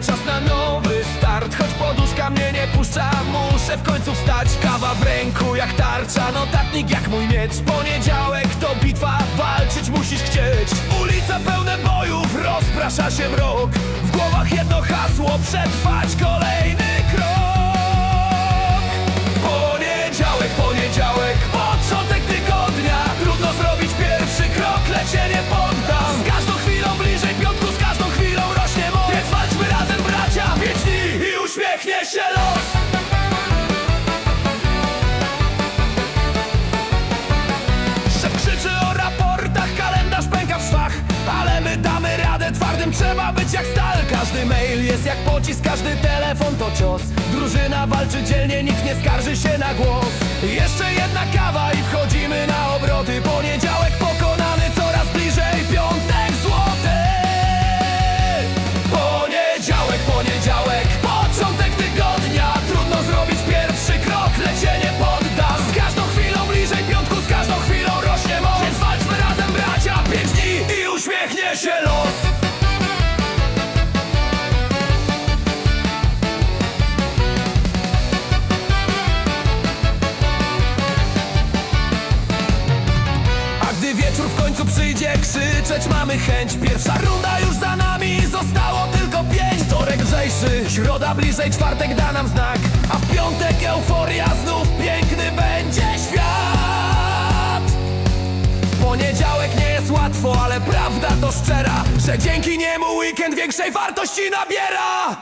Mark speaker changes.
Speaker 1: czas na nowy start. Choć poduszka mnie nie puszcza, muszę w końcu wstać. Kawa w ręku jak tarcza, notatnik jak mój miecz. Poniedziałek to bitwa, walczyć musisz chcieć. Ulica pełne bojów, rozprasza się mrok. W głowach jedno hasło, przetrwać kolejny krok. Poniedziałek, poniedziałek, początek tygodnia. Trudno zrobić pierwszy krok, lecz się nie poddam jak stal. Każdy mail jest jak pocisk, każdy telefon to cios. Drużyna walczy dzielnie, nikt nie skarży się na głos. Jeszcze jedna kawa końcu przyjdzie, krzyczeć mamy chęć. Pierwsza runda już za nami, zostało tylko pięć. Wtorek lżejszy, środa bliżej, czwartek da nam znak. A w piątek euforia, znów piękny będzie świat. Poniedziałek nie jest łatwo, ale prawda to szczera Że dzięki niemu weekend większej wartości nabiera